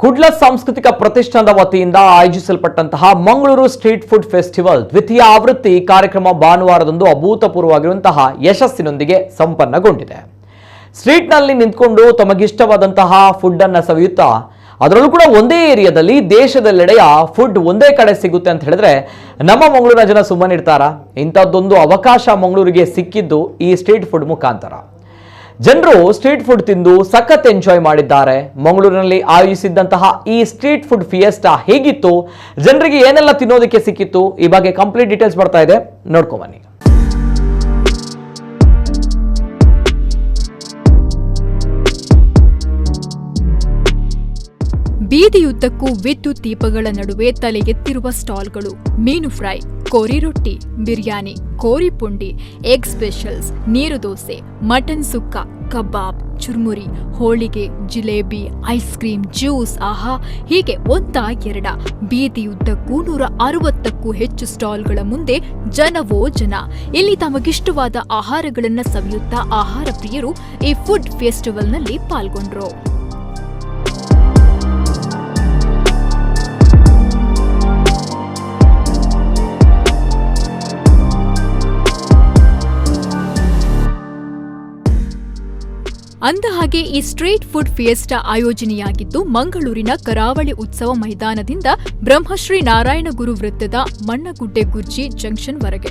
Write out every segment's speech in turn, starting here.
ಕುಡ್ಲ ಸಾಂಸ್ಕೃತಿಕ ಪ್ರತಿಷ್ಠಾನದ ವತಿಯಿಂದ ಆಯೋಜಿಸಲ್ಪಟ್ಟಂತಹ ಮಂಗಳೂರು ಸ್ಟ್ರೀಟ್ ಫುಡ್ ಫೆಸ್ಟಿವಲ್ ದ್ವಿತೀಯ ಆವೃತ್ತಿ ಕಾರ್ಯಕ್ರಮ ಭಾನುವಾರದಂದು ಅಭೂತಪೂರ್ವವಾಗಿರುವಂತಹ ಯಶಸ್ಸಿನೊಂದಿಗೆ ಸಂಪನ್ನಗೊಂಡಿದೆ. ಸ್ಟ್ರೀಟ್ನಲ್ಲಿ ನಿಂತ್ಕೊಂಡು ತಮಗಿಷ್ಟವಾದಂತಹ ಫುಡ್ ಅನ್ನ ಸವಿಯುತ್ತಾ, ಅದರಲ್ಲೂ ಕೂಡ ಒಂದೇ ಏರಿಯಾದಲ್ಲಿ ದೇಶದಲ್ಲೆಡೆಯ ಫುಡ್ ಒಂದೇ ಕಡೆ ಸಿಗುತ್ತೆ ಅಂತ ಹೇಳಿದ್ರೆ ನಮ್ಮ ಮಂಗಳೂರಿನ ಜನ ಸುಮ್ಮನಿರ್ತಾರ? ಇಂಥದ್ದೊಂದು ಅವಕಾಶ ಮಂಗಳೂರಿಗೆ ಸಿಕ್ಕಿದ್ದು ಈ ಸ್ಟ್ರೀಟ್ ಫುಡ್ ಮುಖಾಂತರ. ಜನರು ಸ್ಟ್ರೀಟ್ ಫುಡ್ ತಿಂದು ಸಖತ್ ಎಂಜಾಯ್ ಮಾಡಿದ್ದಾರೆ. ಮಂಗಳೂರಿನಲ್ಲಿ ಆಯೋಜಿಸಿದ್ದಂತಹ ಈ ಸ್ಟ್ರೀಟ್ ಫುಡ್ ಫಿಯೆಸ್ಟಾ ಹೇಗಿತ್ತು? ಜನರಿಗೆ ಏನೆಲ್ಲ ತಿನ್ನೋದಕ್ಕೆ ಸಿಕ್ಕಿತ್ತು? ಈ ಬಗ್ಗೆ ಕಂಪ್ಲೀಟ್ ಡೀಟೇಲ್ಸ್ ಬರ್ತಾ ಇದೆ. ನೋಡ್ಕೊಂಬನ್ನಿ ಬೀದಿಯುದ್ದಕ್ಕೂ ವಿದ್ಯುತ್ ದೀಪಗಳ ನಡುವೆ ತಲೆಗೆತ್ತಿರುವ ಸ್ಟಾಲ್ಗಳು, ಮೀನು ಫ್ರೈ ಕೋರಿ ರೊಟ್ಟಿ, ಬಿರಿಯಾನಿ, ಕೋರಿ ಪುಂಡಿ, ಎಗ್ ಸ್ಪೆಷಲ್ಸ್, ನೀರು ದೋಸೆ, ಮಟನ್ ಸುಕ್ಕ, ಕಬಾಬ್, churmuri, holige, jalebi, ice cream, juice, ಆಹಾ, ಹೀಗೆ ಒಂದ ಎರಡ. ಬೀದಿಯುದ್ದಕ್ಕೂ ನೂರ ಅರವತ್ತಕ್ಕೂ ಹೆಚ್ಚು ಸ್ಟಾಲ್ಗಳ ಮುಂದೆ ಜನವೋ ಜನ. ಇಲ್ಲಿ ತಮಗಿಷ್ಟವಾದ ಆಹಾರಗಳನ್ನು ಸವಿಯುತ್ತಾ ಆಹಾರ ಪ್ರಿಯರು ಈ ಫುಡ್ ಫೆಸ್ಟಿವಲ್ನಲ್ಲಿ ಪಾಲ್ಗೊಂಡ್ರು. ಅಂದಹಾಗೆ ಈ ಸ್ಟ್ರೀಟ್ ಫುಡ್ ಫಿಯೆಸ್ಟಾ ಆಯೋಜನೆಯಾಗಿದ್ದು ಮಂಗಳೂರಿನ ಕರಾವಳಿ ಉತ್ಸವ ಮೈದಾನದಿಂದ ಬ್ರಹ್ಮಶ್ರೀ ನಾರಾಯಣಗುರು ವೃತ್ತದ ಮಣ್ಣಗುಡ್ಡೆ ಗುರ್ಜಿ ಜಂಕ್ಷನ್ ವರೆಗೆ.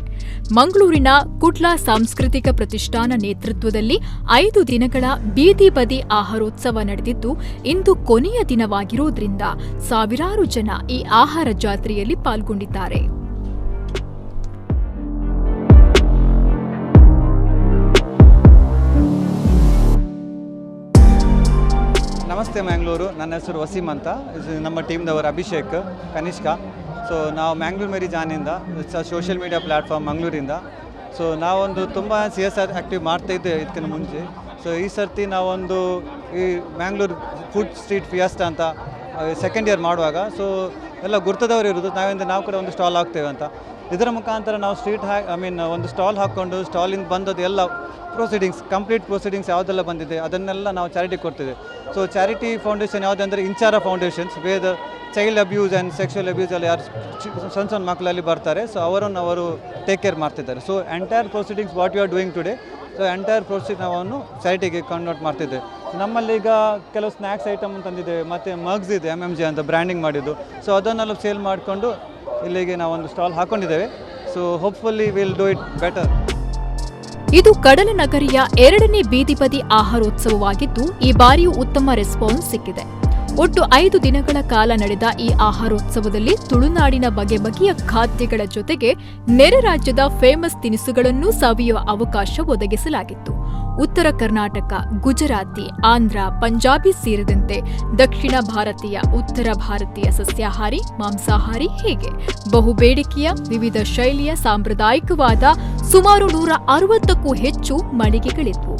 ಮಂಗಳೂರಿನ ಕುಡ್ಲಾ ಸಾಂಸ್ಕೃತಿಕ ಪ್ರತಿಷ್ಠಾನ ನೇತೃತ್ವದಲ್ಲಿ ಐದು ದಿನಗಳ ಬೀದಿ ಬದಿ ಆಹಾರೋತ್ಸವ ನಡೆದಿದ್ದು, ಇಂದು ಕೊನೆಯ ದಿನವಾಗಿರುವುದರಿಂದ ಸಾವಿರಾರು ಜನ ಈ ಆಹಾರ ಜಾತ್ರೆಯಲ್ಲಿ ಪಾಲ್ಗೊಂಡಿದ್ದಾರೆ. ನಮಸ್ತೆ ಮ್ಯಾಂಗ್ಳೂರು. ನನ್ನ ಹೆಸರು ವಸೀಮ್ ಅಂತ. ನಮ್ಮ ಟೀಮ್ದವರು ಅಭಿಷೇಕ್, ಕನಿಷ್ಕ. ಸೊ ನಾವು ಮ್ಯಾಂಗ್ಳೂರು ಮೇರಿ ಜಾನಿಂದ ಸೋಷಿಯಲ್ ಮೀಡಿಯಾ ಪ್ಲ್ಯಾಟ್ಫಾರ್ಮ್ ಮಂಗಳೂರಿಂದ. ಸೊ ನಾವೊಂದು ತುಂಬ ಸಿ ಎಸ್ ಆರ್ ಆ್ಯಕ್ಟಿವ್ ಮಾಡ್ತಾಯಿದ್ದೆ ಇದಕ್ಕಿಂತ ಮುಂಚೆ. ಸೊ ಈ ಸರ್ತಿ ನಾವೊಂದು ಈ ಮ್ಯಾಂಗ್ಳೂರು ಫುಡ್ ಸ್ಟ್ರೀಟ್ ಫಿಯಸ್ಟ್ ಅಂತ ಸೆಕೆಂಡ್ ಇಯರ್ ಮಾಡುವಾಗ. ಸೊ ಎಲ್ಲ ಗುರ್ತದವರು ಇರೋದು ನಾವಿಂದ ನಾವು ಕೂಡ ಒಂದು ಸ್ಟಾಲ್ ಆಗ್ತೇವೆ ಅಂತ. ಇದರ ಮುಖಾಂತರ ನಾವು ಸ್ಟ್ರೀಟ್ ಹ್ಯಾ ಐ ಮೀನ್ ಒಂದು ಸ್ಟಾಲ್ ಹಾಕ್ಕೊಂಡು ಸ್ಟಾಲಿಂದ ಬಂದದ್ದು ಎಲ್ಲ ಪ್ರೊಸೀಡಿಂಗ್ಸ್ ಕಂಪ್ಲೀಟ್ ಪ್ರೊಸೀಡಿಂಗ್ಸ್ ಯಾವುದೆಲ್ಲ ಬಂದಿದೆ, ಅದನ್ನೆಲ್ಲ ನಾವು ಚಾರಿಟಿ ಕೊಡ್ತೇವೆ ಸೊ ಚಾರಿಟಿ ಫೌಂಡೇಶನ್ ಯಾವುದಂದರೆ ಇಂಚಾರ foundations Veda child abuse and sexual abuse ಅಲ್ಲಿ ಯಾರು ಸಣ್ಣ ಸಣ್ಣ ಮಕ್ಕಳಲ್ಲಿ ಬರ್ತಾರೆ. ಸೊ ಅವರನ್ನು ಅವರು ಟೇಕ್ ಕೇರ್ ಮಾಡ್ತಿದ್ದಾರೆ. So entire proceedings what you are doing today so entire proceed ನಾವನ್ನು ಚಾರಿಟಿಗೆ ಕನ್ವರ್ಟ್ ಮಾಡ್ತಿದ್ದೆ. ನಮ್ಮಲ್ಲಿ ಈಗ ಕೆಲವು ಸ್ನ್ಯಾಕ್ಸ್ ಐಟಮ್ ತಂದಿದ್ದೇವೆ ಮತ್ತು ಮಗ್ಸ್ ಇದೆ ಎಂ ಎಂ ಜಿ ಅಂತ ಬ್ರ್ಯಾಂಡಿಂಗ್ ಮಾಡಿದ್ದು. ಸೊ ಅದನ್ನೆಲ್ಲ ಸೇಲ್ ಮಾಡಿಕೊಂಡು ಇಲ್ಲಿಗೆ ನಾವೊಂದು stall ಹಾಕೊಂಡಿದ್ದೇವೆ. So hopefully will do it better ಇದು ಕಡಲ ನಗರಿಯ ಎರಡನೇ ಬೀದಿ ಬದಿ ಆಹಾರೋತ್ಸವವಾಗಿದ್ದು, ಈ ಬಾರಿಯೂ ಉತ್ತಮ ರೆಸ್ಪಾನ್ಸ್ ಸಿಕ್ಕಿದೆ. ಒಟ್ಟು ಐದು ದಿನಗಳ ಕಾಲ ನಡೆದ ಈ ಆಹಾರೋತ್ಸವದಲ್ಲಿ ತುಳುನಾಡಿನ ಬಗೆ ಬಗೆಯ ಖಾದ್ಯಗಳ ಜೊತೆಗೆ ನೆರೆ ರಾಜ್ಯದ ಫೇಮಸ್ ತಿನಿಸುಗಳನ್ನು ಸವಿಯುವ ಅವಕಾಶ ಒದಗಿಸಲಾಗಿತ್ತು. ಉತ್ತರ ಕರ್ನಾಟಕ, ಗುಜರಾತಿ, ಆಂಧ್ರ, ಪಂಜಾಬಿ ಸೇರಿದಂತೆ ದಕ್ಷಿಣ ಭಾರತೀಯ, ಉತ್ತರ ಭಾರತೀಯ ಸಸ್ಯಾಹಾರಿ, ಮಾಂಸಾಹಾರಿ ಹೀಗೆ? ಬಹುಬೇಡಿಕೆಯ ವಿವಿಧ ಶೈಲಿಯ, ಸಾಂಪ್ರದಾಯಿಕವಾದ ಸುಮಾರು ನೂರ ಅರವತ್ತಕ್ಕೂ ಹೆಚ್ಚು ಮಳಿಗೆಗಳಿದ್ವು.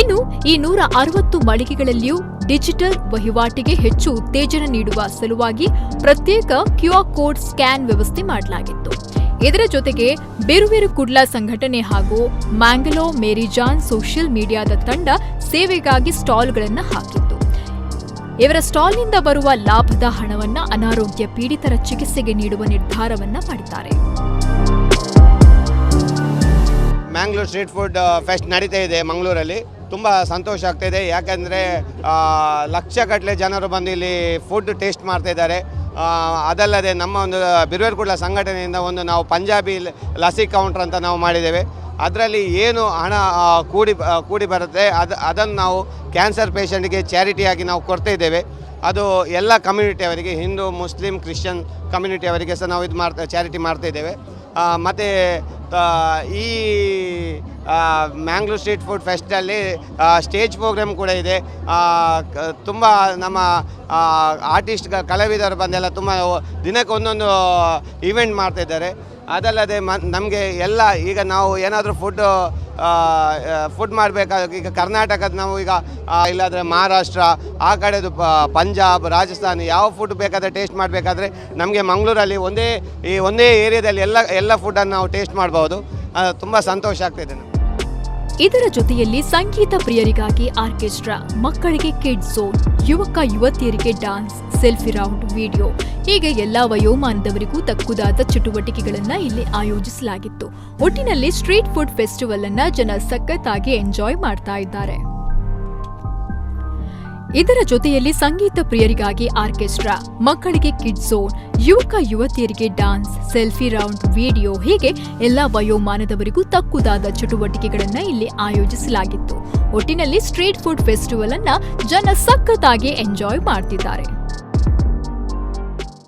ಇನ್ನು ಈ ನೂರ ಅರವತ್ತು ಮಳಿಗೆಗಳಲ್ಲಿಯೂ ಡಿಜಿಟಲ್ ವಹಿವಾಟಿಗೆ ಹೆಚ್ಚು ಉತ್ತೇಜನ ನೀಡುವ ಸಲುವಾಗಿ ಪ್ರತ್ಯೇಕ ಕ್ಯೂಆರ್ ಕೋಡ್ ಸ್ಕ್ಯಾನ್ ವ್ಯವಸ್ಥೆ ಮಾಡಲಾಗಿತ್ತು. ಇದರ ಜೊತೆಗೆ ಬೇರುಬೇರು ಕುಡ್ಲಾ ಸಂಘಟನೆ ಹಾಗೂ ಮ್ಯಾಂಗಲೋ ಮೇರಿಜಾನ್ ಸೋಷಿಯಲ್ ಮೀಡಿಯಾದ ತಂಡ ಸೇವೆಗಾಗಿ ಸ್ಟಾಲ್ಗಳನ್ನು ಹಾಕಿತ್ತು. ಇವರ ಸ್ಟಾಲ್ನಿಂದ ಬರುವ ಲಾಭದ ಹಣವನ್ನು ಅನಾರೋಗ್ಯ ಪೀಡಿತರ ಚಿಕಿತ್ಸೆಗೆ ನೀಡುವ ನಿರ್ಧಾರವನ್ನ ಮಾಡಿದ್ದಾರೆ. ಮ್ಯಾಂಗ್ಳೂರ್ ಸ್ಟ್ರೀಟ್ ಫುಡ್ ಫೆಸ್ಟ್ ನಡೀತಾ ಇದೆ ಮಂಗಳೂರಲ್ಲಿ. ತುಂಬ ಸಂತೋಷ ಆಗ್ತಾಯಿದೆ ಯಾಕೆಂದರೆ ಲಕ್ಷಗಟ್ಟಲೆ ಜನರು ಬಂದು ಇಲ್ಲಿ ಫುಡ್ ಟೇಸ್ಟ್ ಮಾಡ್ತಾ ಇದ್ದಾರೆ. ಅದಲ್ಲದೆ ನಮ್ಮ ಒಂದು ಬಿರುವೇರ್ಕುಡ್ಲ ಸಂಘಟನೆಯಿಂದ ಒಂದು ನಾವು ಪಂಜಾಬಿ ಲಸಿ ಕೌಂಟ್ರ್ ಅಂತ ನಾವು ಮಾಡಿದ್ದೇವೆ. ಅದರಲ್ಲಿ ಏನು ಹಣ ಕೂಡಿ ಕೂಡಿ ಬರುತ್ತೆ, ಅದು, ಅದನ್ನು ನಾವು ಕ್ಯಾನ್ಸರ್ ಪೇಷಂಟ್ಗೆ ಚಾರಿಟಿಯಾಗಿ ನಾವು ಕೊಡ್ತಾ ಇದ್ದೇವೆ. ಅದು ಎಲ್ಲ ಕಮ್ಯುನಿಟಿ ಅವರಿಗೆ, ಹಿಂದೂ, ಮುಸ್ಲಿಂ ಕ್ರಿಶ್ಚಿಯನ್ ಕಮ್ಯುನಿಟಿ ಅವರಿಗೆ ಸಹ ನಾವು ಇದು ಮಾಡ್ತಾ ಚಾರಿಟಿ ಮಾಡ್ತಾ ಇದ್ದೇವೆ. ಮತ್ತು ಈ ಮ್ಯಾಂಗ್ಳೂರ್ ಸ್ಟ್ರೀಟ್ ಫುಡ್ ಫೆಸ್ಟಲ್ಲಿ ಸ್ಟೇಜ್ ಪ್ರೋಗ್ರಾಮ್ ಕೂಡ ಇದೆ. ತುಂಬ ನಮ್ಮ ಆರ್ಟಿಸ್ಟ್ ಕಲಾವಿದರು ಬಂದೆಲ್ಲ ತುಂಬ ದಿನಕ್ಕೆ ಒಂದೊಂದು ಈವೆಂಟ್ ಮಾಡ್ತಾ ಇದ್ದಾರೆ. ಅದಲ್ಲದೆ ಮ, ನಮಗೆ ಎಲ್ಲ ಈಗ ನಾವು ಏನಾದರೂ ಫುಡ್ ಫುಡ್ ಮಾಡಬೇಕಾದ್ರೆ ಈಗ ಕರ್ನಾಟಕದ ನಾವು ಈಗ ಇಲ್ಲಾದರೆ ಮಹಾರಾಷ್ಟ್ರ, ಆ ಕಡೆದು ಪಂಜಾಬ್, ರಾಜಸ್ಥಾನ ಯಾವ ಫುಡ್ ಬೇಕಾದರೆ ಟೇಸ್ಟ್ ಮಾಡಬೇಕಾದ್ರೆ ನಮಗೆ ಮಂಗಳೂರಲ್ಲಿ ಒಂದೇ, ಈ ಒಂದೇ ಏರಿಯಾದಲ್ಲಿ ಎಲ್ಲ ಎಲ್ಲ ಫುಡ್ಡನ್ನು ನಾವು ಟೇಸ್ಟ್ ಮಾಡ್ಬೋದು. ತುಂಬ ಸಂತೋಷ ಆಗ್ತಿದೆ ನಮ್ಗೆ. ಇದರ ಜೊತೆಯಲ್ಲಿ ಸಂಗೀತ ಪ್ರಿಯರಿಗಾಗಿ ಆರ್ಕೆಸ್ಟ್ರಾ, ಮಕ್ಕಳಿಗೆ ಕಿಡ್ ಝೋನ್ ಯುವಕ ಯುವತಿಯರಿಗೆ ಡಾನ್ಸ್, ಸೆಲ್ಫಿ ರೌಂಡ್, ವಿಡಿಯೋ ಹೀಗೆ ಎಲ್ಲಾ ವಯೋಮಾನದವರಿಗೂ ತಕ್ಕುದಾದ ಚಟುವಟಿಕೆಗಳನ್ನ ಇಲ್ಲಿ ಆಯೋಜಿಸಲಾಗಿತ್ತು. ಒಟ್ಟಿನಲ್ಲಿ ಸ್ಟ್ರೀಟ್ ಫುಡ್ ಫೆಸ್ಟಿವಲ್ ಅನ್ನ ಜನ ಸಖತ್ತಾಗಿ ಎಂಜಾಯ್ ಮಾಡ್ತಾ ಇದ್ದಾರೆ. ಇದರ ಜೊತೆಯಲ್ಲಿ ಸಂಗೀತ ಪ್ರಿಯರಿಗಾಗಿ ಆರ್ಕೆಸ್ಟ್ರಾ, ಮಕ್ಕಳಿಗೆ ಕಿಡ್ ಝೋನ್ ಯುವಕ ಯುವತಿಯರಿಗೆ ಡಾನ್ಸ್, ಸೆಲ್ಫಿ ರೌಂಡ್, ವಿಡಿಯೋ ಹೀಗೆ ಎಲ್ಲಾ ವಯೋಮಾನದವರಿಗೂ ತಕ್ಕುದಾದ ಚಟುವಟಿಕೆಗಳನ್ನ ಇಲ್ಲಿ ಆಯೋಜಿಸಲಾಗಿತ್ತು. ಒಟ್ಟಿನಲ್ಲಿ ಸ್ಟ್ರೀಟ್ ಫುಡ್ ಫೆಸ್ಟಿವಲ್ ಅನ್ನ ಜನ ಸಖತ್ತಾಗಿ ಎಂಜಾಯ್ ಮಾಡ್ತಿದ್ದಾರೆ.